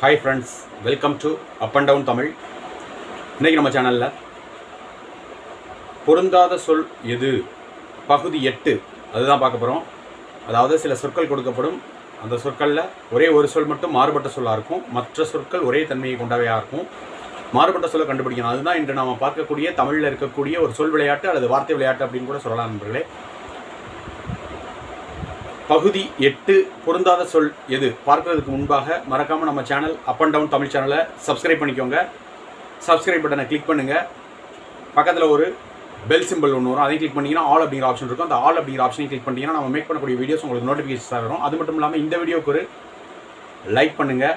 Hi friends welcome to up and down Tamil இன்றைக்கி நம்ம சேனலில் பொருந்தாத சொல் எது? பகுதி எட்டு. அதுதான் பார்க்க போகிறோம் அதாவது சில சொற்கள் கொடுக்கப்படும். அந்த சொற்களில் ஒரே ஒரு சொல் மட்டும் மாறுபட்ட சொல்லாக இருக்கும். மற்ற சொற்கள் ஒரே தன்மையை கொண்டவையாக இருக்கும். மாறுபட்ட சொல்லை கண்டுபிடிக்கணும். அதுதான் இன்று நாம் பார்க்கக்கூடிய தமிழில் இருக்கக்கூடிய ஒரு சொல் விளையாட்டு அல்லது வார்த்தை விளையாட்டு அப்படின்னு கூட சொல்லலாம் நண்பர்களே. பகுதி எட்டு பொருந்தாத சொல் எது? பார்க்கறதுக்கு முன்பாக மறக்காமல் நம்ம channel up and down Tamil சேனலை சப்ஸ்கிரைப் பண்ணிக்கோங்க. சப்ஸ்கிரைப் பட்டனை கிளிக் பண்ணுங்கள் பக்கத்தில் ஒரு பெல் சிம்பிள் ஒன்று வரும். அதையும் கிளிக் பண்ணிங்கன்னா ஆல் அப்படிங்கிற ஆப்ஷன் இருக்கும். அந்த ஆல் அப்படிங்கிற ஆப்ஷனையும் கிளிக் பண்ணிங்கன்னா நம்ம மேக் பண்ணக்கூடிய வீடியோஸ் உங்களுக்கு நோட்டிஃபிகேஷன் வரும். அது மட்டும் இல்லாமல் இந்த வீடியோக்கு ஒரு லைக் பண்ணுங்கள்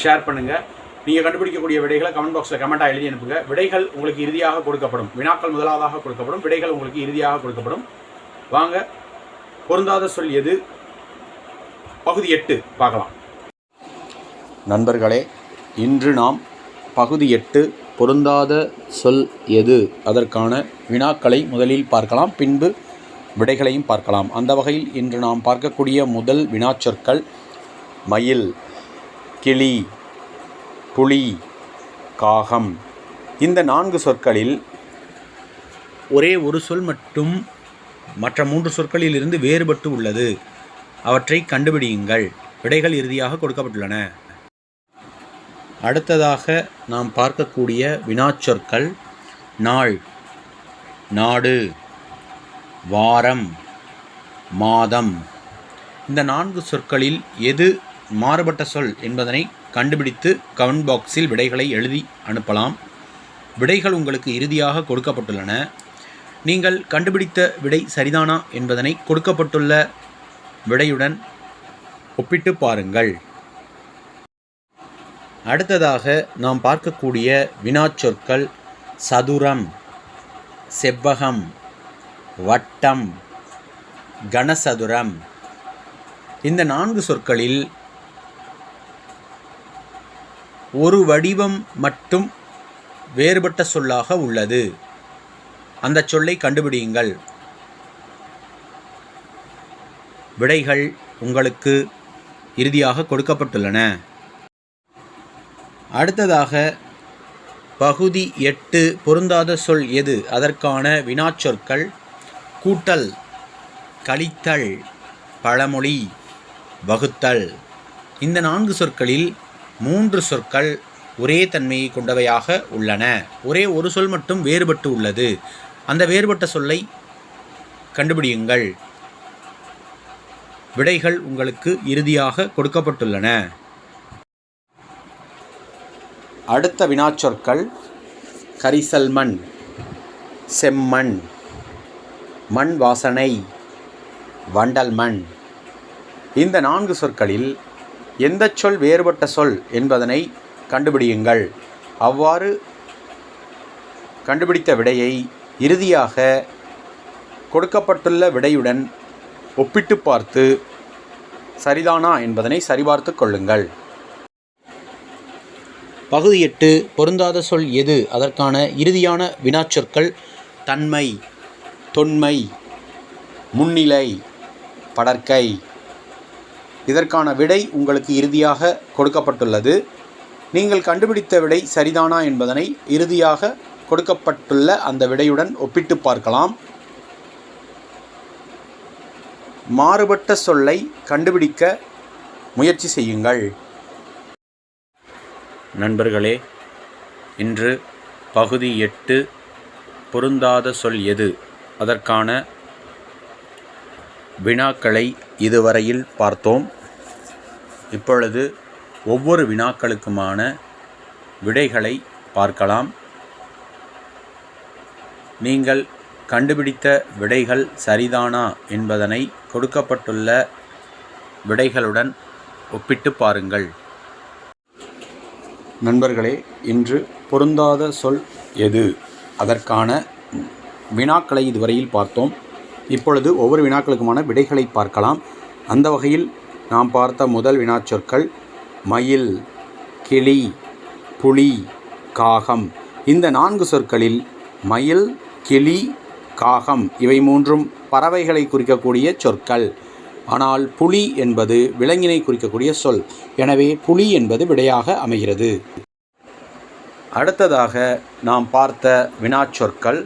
ஷேர் பண்ணுங்கள் நீங்கள் கண்டுபிடிக்கக்கூடிய விடைகளை கமெண்ட் பாக்ஸில் கமெண்ட்டாக எழுதி அனுப்புங்க. விடைகள் உங்களுக்கு இறுதியாக கொடுக்கப்படும். வினாக்கள் முதலாவதாக கொடுக்கப்படும். விடைகள் உங்களுக்கு இறுதியாக கொடுக்கப்படும். வாங்க பொருந்தாத சொல் எது? பகுதி எட்டு. பார்க்கலாம். நண்பர்களே இன்று நாம் பகுதி எட்டு பொருந்தாத சொல் எது? அதற்கான வினாக்களை முதலில் பார்க்கலாம் பின்பு விடைகளையும் பார்க்கலாம். அந்த வகையில் இன்று நாம் பார்க்கக்கூடிய முதல் வினாச்சொற்கள் மயில் கிளி புலி காகம். இந்த நான்கு சொற்களில் ஒரே ஒரு சொல் மட்டும் மற்ற மூன்று சொற்களில் இருந்து வேறுபட்டு உள்ளது. அவற்றை கண்டுபிடியுங்கள். விடைகள் இறுதியாக கொடுக்கப்பட்டுள்ளன. அடுத்ததாக நாம் பார்க்கக்கூடிய வினாச்சொற்கள். நாள் நாடு வாரம் மாதம். இந்த நான்கு சொற்களில் எது மாறுபட்ட சொல் என்பதனை கண்டுபிடித்து கமெண்ட் பாக்ஸில் விடைகளை எழுதி அனுப்பலாம். விடைகள் உங்களுக்கு இறுதியாக கொடுக்கப்பட்டுள்ளன. நீங்கள் கண்டுபிடித்த விடை சரிதானா என்பதனை கொடுக்கப்பட்டுள்ள விடையுடன் ஒப்பிட்டு பாருங்கள். அடுத்ததாக நாம் பார்க்கக்கூடிய வினாச்சொற்கள் சதுரம் செவ்வகம் வட்டம் கனசதுரம். இந்த நான்கு சொற்களில் ஒரு வடிவம் மட்டும் வேறுபட்ட சொல்லாக உள்ளது. அந்த சொல்லை கண்டுபிடியுங்கள். விடைகள் உங்களுக்கு இறுதியாக கொடுக்கப்பட்டுள்ளன. அடுத்ததாக பகுதி எட்டு பொருந்தாத சொல் எது? அதற்கான வினாச்சொற்கள் கூட்டல் கழித்தல் பழமொழி வகுத்தல். இந்த நான்கு சொற்களில் மூன்று சொற்கள் ஒரே தன்மையை கொண்டவையாக உள்ளன. ஒரே ஒரு சொல் மட்டும் வேறுபட்டு உள்ளது. அந்த வேறுபட்ட சொல்லை கண்டுபிடியுங்கள். விடைகள் உங்களுக்கு இறுதியாக கொடுக்கப்பட்டுள்ளன. அடுத்த வினாச்சொற்கள் கரிசல் மண் செம்மண் மண் வாசனை வண்டல் மண் இந்த நான்கு சொற்களில் எந்த சொல் வேறுபட்ட சொல் என்பதனை கண்டுபிடியுங்கள். அவ்வாறு கண்டுபிடித்த விடையை இறுதியாக கொடுக்கப்பட்டுள்ள விடையுடன் ஒப்பிட்டு பார்த்து சரிதானா என்பதனை சரிபார்த்து கொள்ளுங்கள். பகுதி எட்டு பொருந்தாத சொல் எது? அதற்கான இறுதியான வினாச்சொற்கள் தன்மை தொன்மை முன்னிலை படற்கை. இதற்கான விடை உங்களுக்கு இறுதியாக கொடுக்கப்பட்டுள்ளது. நீங்கள் கண்டுபிடித்த விடை சரிதானா என்பதனை இறுதியாக கொடுக்கப்பட்டுள்ள அந்த விடையுடன் ஒப்பிட்டு பார்க்கலாம். மாறுபட்ட சொல்லை கண்டுபிடிக்க முயற்சி செய்யுங்கள். நண்பர்களே இன்று பகுதி எட்டு பொருந்தாத சொல் எது? அதற்கான வினாக்களை இதுவரையில் பார்த்தோம். இப்பொழுது ஒவ்வொரு வினாக்களுக்குமான விடைகளை பார்க்கலாம். நீங்கள் கண்டுபிடித்த விடைகள் சரிதானா என்பதனை கொடுக்கப்பட்டுள்ள விடைகளுடன் ஒப்பிட்டு பாருங்கள். நண்பர்களே இன்று பொருந்தாத சொல் எது? அதற்கான வினாக்களை இதுவரையில் பார்த்தோம். இப்பொழுது ஒவ்வொரு வினாக்களுக்குமான விடைகளை பார்க்கலாம். அந்த வகையில் நாம் பார்த்த முதல் வினாச்சொற்கள் மயில் கிளி புலி காகம். இந்த நான்கு சொற்களில் மயில் கிளி காகம் இவை மூன்றும் பறவைகளை குறிக்கக்கூடிய சொற்கள். ஆனால் புலி என்பது விலங்கினை குறிக்கக்கூடிய சொல். எனவே புலி என்பது விடையாக அமைகிறது. அடுத்ததாக நாம் பார்த்த வினாச்சொற்கள்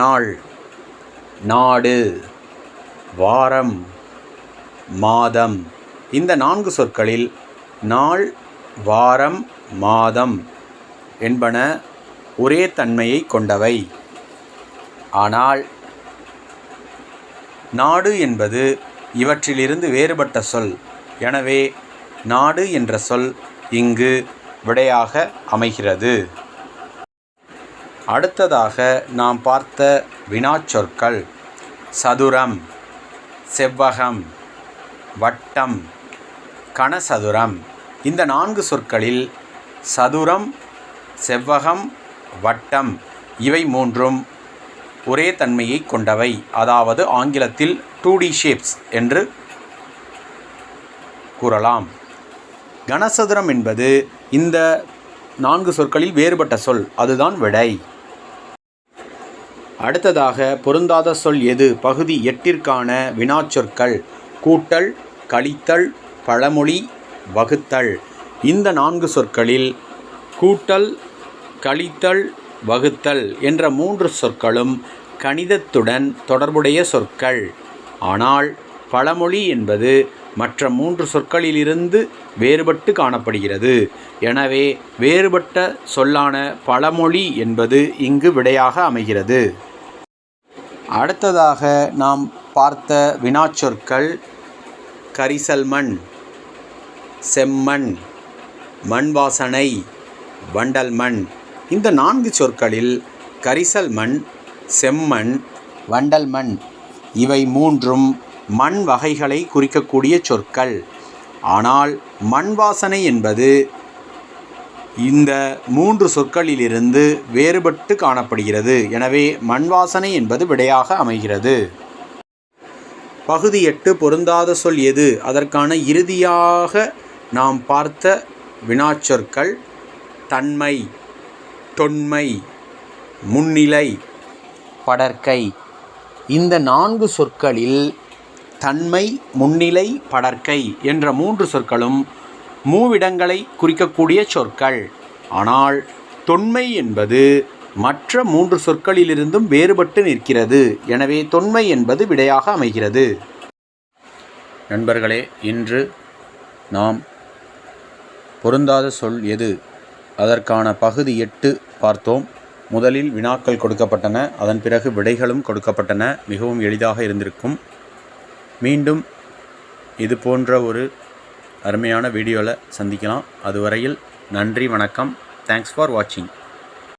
நாள் நாடு வாரம் மாதம். இந்த நான்கு சொற்களில் நாள் வாரம் மாதம் என்பன ஒரே தன்மையை கொண்டவை. ஆனால் நாடு என்பது இவற்றிலிருந்து வேறுபட்ட சொல். எனவே நாடு என்ற சொல் இங்கு விடையாக அமைகிறது. அடுத்ததாக நாம் பார்த்த வினாச்சொற்கள். சதுரம் செவ்வகம் வட்டம் கனசதுரம். இந்த நான்கு சொற்களில் சதுரம் செவ்வகம் வட்டம் இவை மூன்றும் ஒரே தன்மையை கொண்டவை. அதாவது ஆங்கிலத்தில் டூ டி ஷேப்ஸ் என்று கூறலாம். கனசதுரம் என்பது இந்த நான்கு சொற்களில் வேறுபட்ட சொல். அதுதான் விடை. அடுத்ததாக பொருந்தாத சொல் எது? பகுதி எட்டிற்கான வினாச்சொற்கள். கூட்டல் கழித்தல் பழமொழி வகுத்தல். இந்த நான்கு சொற்களில் கூட்டல் கழித்தல் வகுத்தல் என்ற மூன்று சொற்களும் கணிதத்துடன் தொடர்புடைய சொற்கள். ஆனால் பழமொழி என்பது மற்ற மூன்று சொற்களிலிருந்து வேறுபட்டு காணப்படுகிறது. எனவே வேறுபட்ட சொல்லான பழமொழி என்பது இங்கு விடையாக அமைகிறது. அடுத்ததாக நாம் பார்த்த வினாச்சொற்கள் கரிசல் மண் செம்மண் மண் வாசனை வண்டல் மண் இந்த நான்கு சொற்களில் கரிசல் மண் செம்மண் வண்டல் மண் இவை மூன்றும் மண் வகைகளை குறிக்கக்கூடிய சொற்கள். ஆனால் மண் வாசனை என்பது இந்த மூன்று சொற்களிலிருந்து வேறுபட்டு காணப்படுகிறது. எனவே மண் வாசனை என்பது விடையாக அமைகிறது. பகுதி எட்டு பொருந்தாத சொல் எது? அதற்கான இறுதியாக நாம் பார்த்த வினாச்சொற்கள் தன்மை. தொன்மை முன்னிலை படர்க்கை இந்த நான்கு சொற்களில் தன்மை முன்னிலை படர்க்கை என்ற மூன்று சொற்களும் மூவிடங்களை குறிக்கக்கூடிய சொற்கள். ஆனால் தொன்மை என்பது மற்ற மூன்று சொற்களிலிருந்தும் வேறுபட்டு நிற்கிறது. எனவே தொன்மை என்பது விடையாக அமைகிறது. நண்பர்களே இன்று நாம் பொருந்தாத சொல் எது? அதற்கான பகுதி எட்டு பார்த்தோம். முதலில் வினாக்கள் கொடுக்கப்பட்டன. அதன் பிறகு விடைகளும் கொடுக்கப்பட்டன. மிகவும் எளிதாக இருந்திருக்கும். மீண்டும் இது போன்ற ஒரு அருமையான வீடியோவில் சந்திக்கலாம். அதுவரையில் நன்றி வணக்கம். தேங்க்ஸ் ஃபார் வாட்சிங்